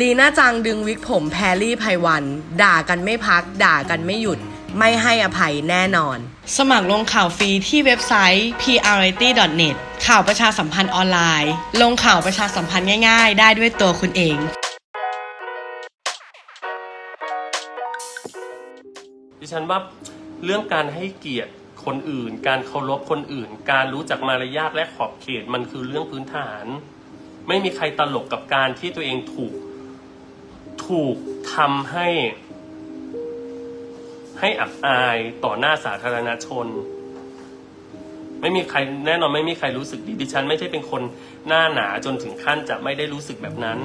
ลีน่าจังดึงวิกผมแพรรี่ไพวัน ด่ากันไม่พัก ด่ากันไม่หยุด ไม่ให้อภัยแน่นอน สมัครลงข่าวฟรีที่เว็บไซต์ prity.net ข่าวประชาสัมพันธ์ออนไลน์ ลงข่าวประชาสัมพันธ์ง่ายๆ ได้ด้วยตัวคุณเองดิฉันว่าเรื่องการให้เกียรติคนอื่น การเคารพคนอื่น การรู้จักมารยาทและขอบเขตมันคือเรื่องพื้นฐาน ไม่มีใครตลกกับการที่ตัวเองถูก ถูกทำให้ ให้อับอายต่อหน้าสาธารณชน ไม่มีใครแน่นอนไม่มีใครรู้สึกดีดิฉัน ไม่ใช่เป็นคนหน้าหนาจนถึงขั้นจะไม่ได้รู้สึกแบบนั้น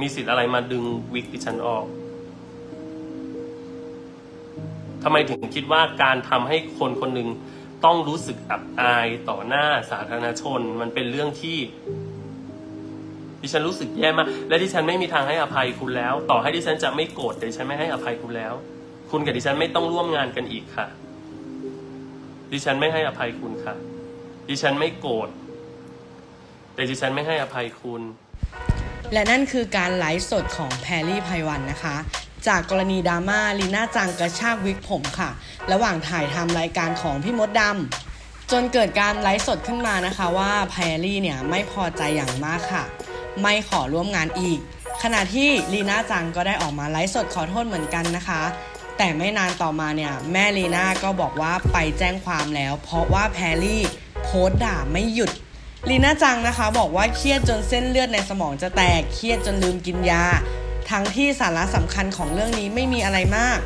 มีสิทธิ์อะไรมาดึงวิกดิฉันออกทำไมถึงคิดว่าการทำให้คนคนหนึ่งต้องรู้สึกอับอายต่อหน้าสาธารณชน มันเป็นเรื่องที่ ดิฉันรู้สึกแย่มาก และดิฉันไม่มีทางให้อภัยคุณแล้ว ต่อให้ดิฉันจะไม่โกรธแต่ดิฉันไม่ให้อภัยคุณแล้ว คุณกับดิฉันไม่ต้องร่วมงานกันอีกค่ะ ดิฉันไม่ให้อภัยคุณค่ะ ดิฉันไม่โกรธแต่ดิฉันไม่ให้อภัยคุณ และนั่นคือการไลฟ์สดของแพรรี่ไพวันนะคะ จากกรณีดราม่าลีน่าจังกระชากวิกผมค่ะ ระหว่างถ่ายทำรายการของพี่มดดำจนเกิดการไลฟ์สดขึ้นมานะคะว่าแพรรี่เนี่ยไม่พอใจอย่างมากค่ะ ไม่ขอร่วมงานอีก ขณะที่ลีน่าจังก็ได้ออกมาไลฟ์สดขอโทษเหมือนกันนะคะ แต่ไม่นานต่อมาเนี่ยแม่ลีน่าก็บอกว่าไปแจ้งความแล้ว เพราะว่าแพรรี่โพสด่าไม่หยุดลีน่าจังนะคะบอกว่าเครียดจนเส้นเลือดในสมองจะแตกเครียดจนลืมกินยา ทั้งที่สาระสำคัญของเรื่องนี้ไม่มีอะไรมาก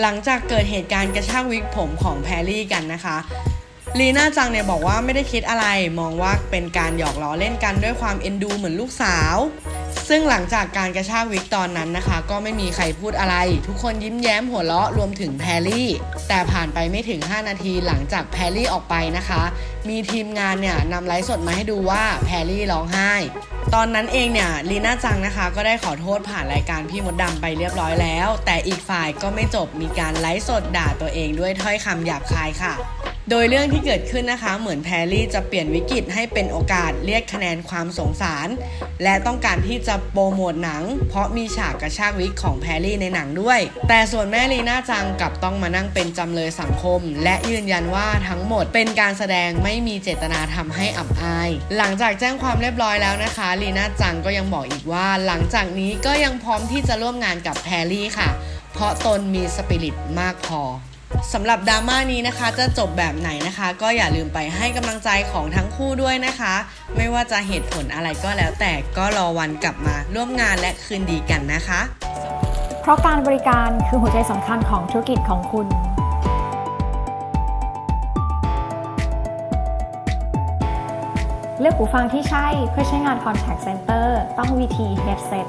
หลังจากเกิดเหตุการณ์กระชากวิกผมของแพรรี่กันนะคะ ลีน่าจังเนี่ยบอกว่าไม่ได้คิดอะไร มองว่าเป็นการหยอกล้อเล่นกันด้วยความเอ็นดูเหมือนลูกสาว ซึ่งหลังจากการกระชากวิกตอนนั้นนะคะ ก็ไม่มีใครพูดอะไร ทุกคนยิ้มแย้มหัวเราะรวมถึงแพรรี่ แต่ผ่านไปไม่ถึง 5 นาทีหลังจากแพรรี่ออกไปนะคะ มีทีมงานเนี่ยนำไลฟ์สดมาให้ดูว่าแพรรี่ร้องไห้ ตอนนั้นเองเนี่ยลีน่าจังนะคะ ก็ได้ขอโทษผ่านรายการพี่มดดำไปเรียบร้อยแล้ว แต่อีกฝ่ายก็ไม่จบมีการไลฟ์สดด่าตัวเองด้วยถ้อยคำหยาบคายค่ะ โดยเรื่องที่เกิดขึ้นนะคะ เหมือนแพรรี่จะเปลี่ยนวิกฤตให้เป็นโอกาสเรียกคะแนนความสงสาร และต้องการที่จะโปรโมทหนัง เพราะมีฉากกระชากวิกของแพรรี่ในหนังด้วย แต่ส่วนแม่ลีน่าจังกลับต้องมานั่งเป็นจำเลยสังคม และยืนยันว่าทั้งหมดเป็นการแสดงไม่มีเจตนาทำให้อับอาย หลังจากแจ้งความเรียบร้อยแล้วนะคะลีน่าจังก็ยังบอกอีกว่า หลังจากนี้ก็ยังพร้อมที่จะร่วมงานกับแพรรี่ค่ะ เพราะตนมีสปิริตมากพอ สำหรับดราม่านี้นะคะจะจบแบบไหนนะคะ ก็อย่าลืมไปให้กำลังใจของทั้งคู่ด้วยนะคะ ไม่ว่าจะเหตุผลอะไรก็แล้วแต่ก็รอวันกลับมาร่วมงานและคืนดีกันนะคะ เพราะการบริการคือหัวใจสำคัญของธุรกิจของคุณเลือกหูฟังที่ใช่เพื่อใช้งาน Contact Center ต้อง VT Headset